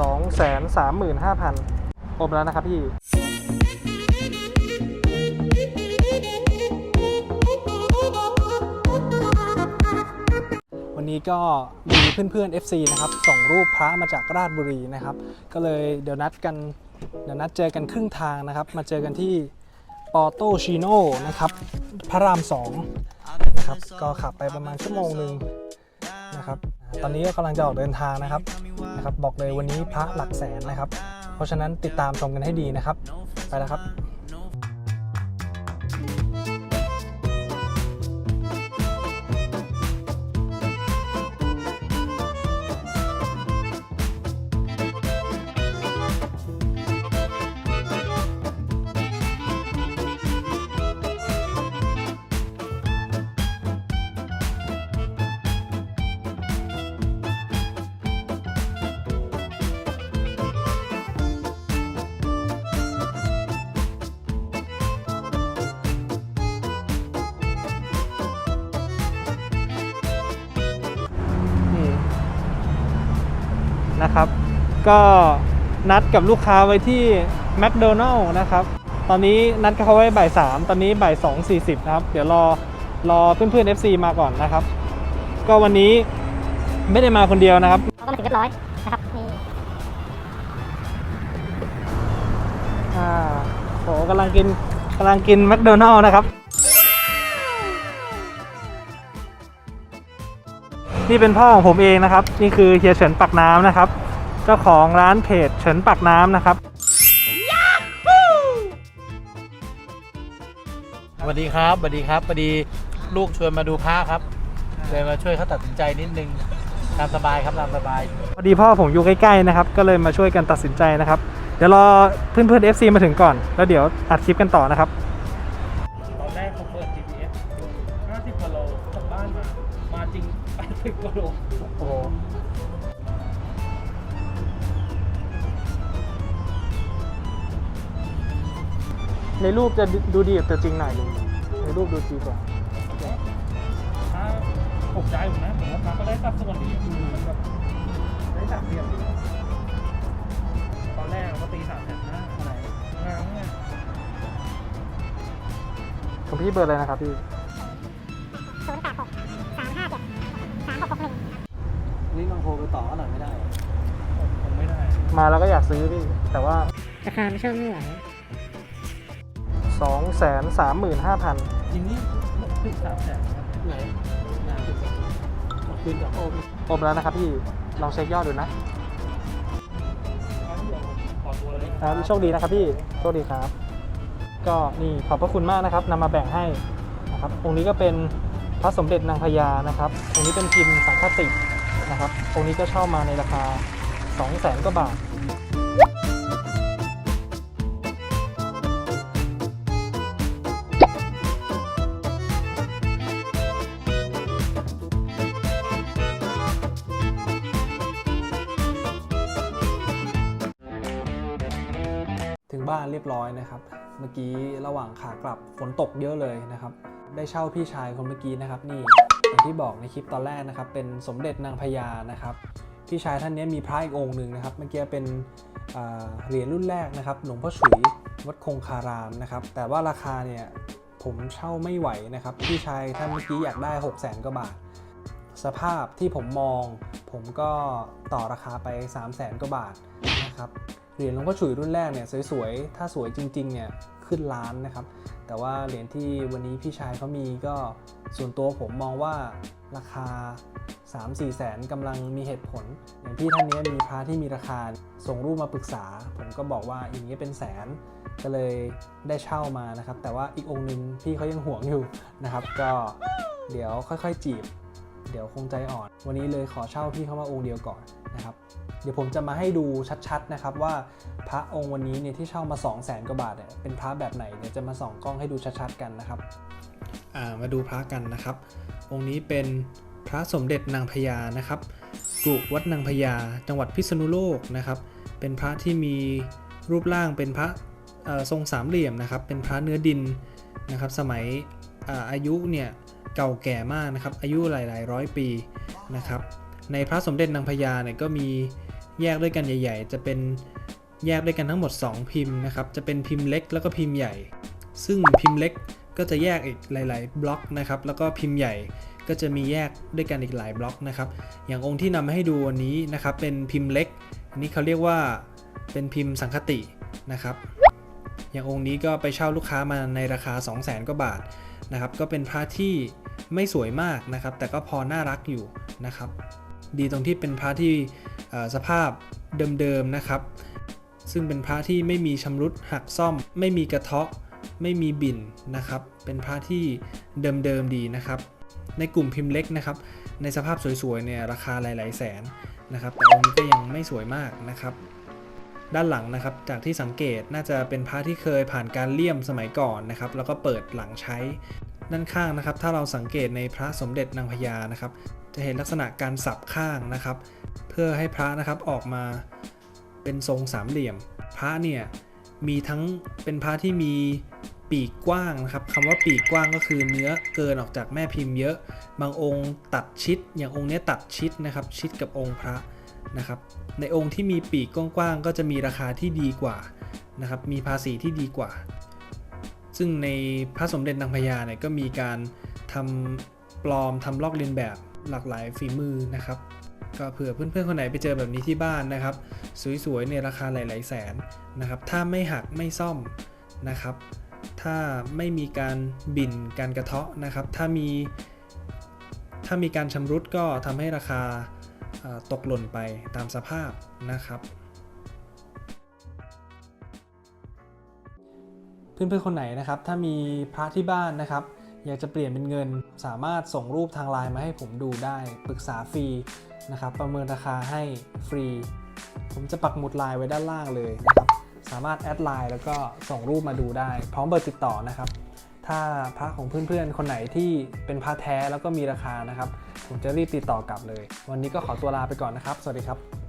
สองแสนสามหมื่นห้าพันอนไปแล้วนะครับพี่วันนี้ก็มีเพื่อนๆ FC นะครับส่งรูปพระมาจากราชบุรีนะครับ ก็เลยเดี๋ยวนัดกันเดี๋ยวนัดเจอกันครึ่งทางนะครับ มาเจอกันที่ปอโตชิโน่นะครับพระรามสองนะครับก็ขับไปประมาณชั่วโมงหนึ่งนะครับ ตอนนี้ก็กำลังจะออกเดินทางนะครับนะครับ บอกเลยวันนี้พระหลักแสนนะครับ เพราะฉะนั้นติดตามชมกันให้ดีนะครับ ไปแล้วครับ นะครับ ก็นัดกับลูกค้าไว้ที่แมคโดนัลล์นะครับ ตอนนี้นัดกับเขาไว้บ่ายสามตอนนี้บ่ายสองสี่สิบนะครับ เดี๋ยวรอรอเพื่อนๆ FC มาก่อนนะครับ ก็วันนี้ไม่ได้มาคนเดียวนะครับเราก็มาถึงเรียบร้อยนะครับนี่อ่าโหกำลังกินกำลังกินแมคโดนัลล์นะครับ นี่เป็นพ่อของผมเองนะครับ นี่คือเฮียเฉินปักน้ำนะครับ เจ้าของร้านเพจเฉินปักน้ำนะครับสวัสดีครับสวัสดีครับพอดีลูกชวนมาดูพระครับเลยมาช่วยเขาตัดสินใจนิดนึงตามสบายครับตามสบายพอดีพ่อผมอยู่ใกล้ๆนะครับ ก็เลยมาช่วยกันตัดสินใจนะครับ เดี๋ยวรอเพื่อนๆ FC มาถึงก่อน แล้วเดี๋ยวอัดคลิปกันต่อนะครับ 80กิโลโอ้โหในรูปจะดูดีกว่าตัวจริงหน่อยหนึงในรูปดูดีกว่าถ้าตกใจผมนะผมว่ามันก็ได้สัดส่วนดีมันแบบได้สัดเรียบดีตอนแรกก็ตีสามแสนห้าอะไรงามเนี่ยของพี่เบอร์อะไรนะครับพี่ นี่ลองโทรไปต่อหน่อยไม่ได้คงไม่ได้ มาแล้วก็อยากซื้อพี่ แต่ว่าราคาไม่เชื่อไม่ไหว2 3 5 0 0 0จริงนี่ติดสามแสนครับไหนงานติดคืนกับโอมโอนไปแล้วนะครับพี่ ลองเช็คยอดดูนะงั้นเดี๋ยวผมขอตัวเลยครับโชคดีนะครับพี่ โชคดีครับ ก็นี่ขอบพระคุณมากนะครับนำมาแบ่งให้นะครับองค์นี้ก็เป็นพระสมเด็จนางพญานะครับองค์นี้เป็นพิมพ์สังฆติ นะครับองค์นี้ก็เช่ามาในราคา 2 0 0แสนกว่าบาทถึงบ้านเรียบร้อยนะครับ เมื่อกี้ระหว่างขากลับฝนตกเยอะเลยนะครับ ได้เช่าพี่ชายคนเมื่อกี้นะครับนี่ อย่างที่บอกในคลิปตอนแรกนะครับ เป็นสมเด็จนางพญานะครับ พี่ชายท่านนี้มีพระอีกองค์หนึ่งนะครับ เมื่อกี้เป็นเหรียญรุ่นแรกนะครับ หลวงพ่อฉุยวัดคงคารามนะครับ แต่ว่าราคาเนี่ยผมเช่าไม่ไหวนะครับ พี่ชายท่านเมื่อกี้อยากได้ 6 0 0 0 0 0กว่าบาท สภาพที่ผมมอง ผมก็ต่อราคาไป 3 0 0 0 0 0กว่าบาทนะครับ เหรียญหลวงพ่อฉุยรุ่นแรกเนี่ยสวยๆ ถ้าสวยจริงๆเนี่ย ขึ้นล้านนะครับ แต่ว่าเหรียญที่วันนี้พี่ชายเขามีก็ส่วนตัวผมมองว่าราคา 3-4 แสนกำลังมีเหตุผล อย่างพี่ท่านนี้มีพระที่มีราคาส่งรูปมาปรึกษา ผมก็บอกว่าอย่างนี้เป็นแสนก็เลยได้เช่ามานะครับ แต่ว่าอีกองค์หนึงพี่เขายังห่วงอยู่นะครับ ก็เดี๋ยวค่อยๆจีบ เดี๋ยวคงใจอ่อน วันนี้เลยขอเช่าพี่เข้ามาองค์เดียวก่อนนะครับ เดี๋ยวผมจะมาให้ดูชัดๆนะครับว่าพระองค์วันนี้เนี่ยที่เช่ามา 2 0 0แสนกว่าบาทเนี่ยเป็นพระแบบไหนเดี๋ยวจะมาส่องกล้องให้ดูชัดๆกันนะครับามาดูพระกันนะครับ องค์นี้เป็นพระสมเด็จนางพญานะครับกรุวัดนางพญาจังหวัดพิษณุโลกนะครับ เป็นพระที่มีรูปร่างเป็นพระทรงสามเหลี่ยมนะครับ เป็นพระเนื้อดินนะครับ สมัยอาอายุเนี่ยเก่าแก่มากนะครับ อายุหลายๆร้อยปีนะครับ ในพระสมเด็จนางพญาเนี่ยก็มี แยกด้วยกันใหญ่ ๆ จะเป็นแยกด้วยกันทั้งหมด 2 พิมพ์นะครับ จะเป็นพิมพ์เล็กแล้วก็พิมพ์ใหญ่ ซึ่งพิมพ์เล็กก็จะแยกอีกหลาย ๆ บล็อกนะครับ แล้วก็พิมพ์ใหญ่ก็จะมีแยกด้วยกันอีกหลายบล็อกนะครับ อย่างองค์ที่นำมาให้ดูวันนี้นะครับ เป็นพิมพ์เล็ก อันนี้เขาเรียกว่าเป็นพิมพ์สังคตินะครับ อย่างองค์นี้ก็ไปเช่าลูกค้ามาในราคา 2 0 0 0 0 0กว่าบาทนะครับ ก็เป็นพระที่ไม่สวยมากนะครับ แต่ก็พอน่ารักอยู่นะครับ ดีตรงที่เป็นพระที่ สภาพเดิมๆนะครับ ซึ่งเป็นพระที่ไม่มีชำรุดหักซ่อม ไม่มีกระเทาะ ไม่มีบิ่นนะครับ เป็นพระที่เดิมๆดีนะครับ ในกลุ่มพิมพ์เล็กนะครับ ในสภาพสวยๆเนี่ยราคาหลายๆแสนนะครับ แต่องค์นี้ก็ยังไม่สวยมากนะครับด้านหลังนะครับ จากที่สังเกตน่าจะเป็นพระที่เคยผ่านการเลี่ยมสมัยก่อนนะครับ แล้วก็เปิดหลังใช้ ด้านข้างนะครับ ถ้าเราสังเกตในพระสมเด็จนางพญานะครับ จะเห็นลักษณะการสับข้างนะครับ เพื่อให้พระนะครับออกมาเป็นทรงสามเหลี่ยม พระเนี่ยมีทั้งเป็นพระที่มีปีกกว้างนะครับคำว่าปีกกว้างก็คือเนื้อเกินออกจากแม่พิมพ์เยอะ บางองค์ตัดชิด อย่างองค์นี้ตัดชิดนะครับ ชิดกับองค์พระนะครับ ในองค์ที่มีปีกกว้างๆก็จะมีราคาที่ดีกว่านะครับ มีภาษีที่ดีกว่า ซึ่งในพระสมเด็จนางพญาเนี่ยก็มีการทำปลอมทำลอกเลียนแบบ หลากหลายฝีมือนะครับ ก็เผื่อเพื่อนๆคนไหนไปเจอแบบนี้ที่บ้านนะครับ สวยๆในราคาหลายๆแสนนะครับ ถ้าไม่หักไม่ซ่อมนะครับ ถ้าไม่มีการบิ่นการกระเทาะนะครับ ถ้ามีถ้ามีการชำรุดก็ทำให้ราคาตกหล่นไปตามสภาพนะครับเพื่อนๆคนไหนนะครับ ถ้ามีพระที่บ้านนะครับ อยากจะเปลี่ยนเป็นเงิน สามารถส่งรูปทางไลน์มาให้ผมดูได้ ปรึกษาฟรีนะครับ ประเมินราคาให้ฟรี ผมจะปักหมุดไลน์ไว้ด้านล่างเลยนะครับ สามารถแอดไลน์แล้วก็ส่งรูปมาดูได้ พร้อมเบอร์ติดต่อนะครับ ถ้าพระของเพื่อนๆ คนไหนที่เป็นพระแท้แล้วก็มีราคานะครับ ผมจะรีบติดต่อกลับเลย วันนี้ก็ขอตัวลาไปก่อนนะครับ สวัสดีครับ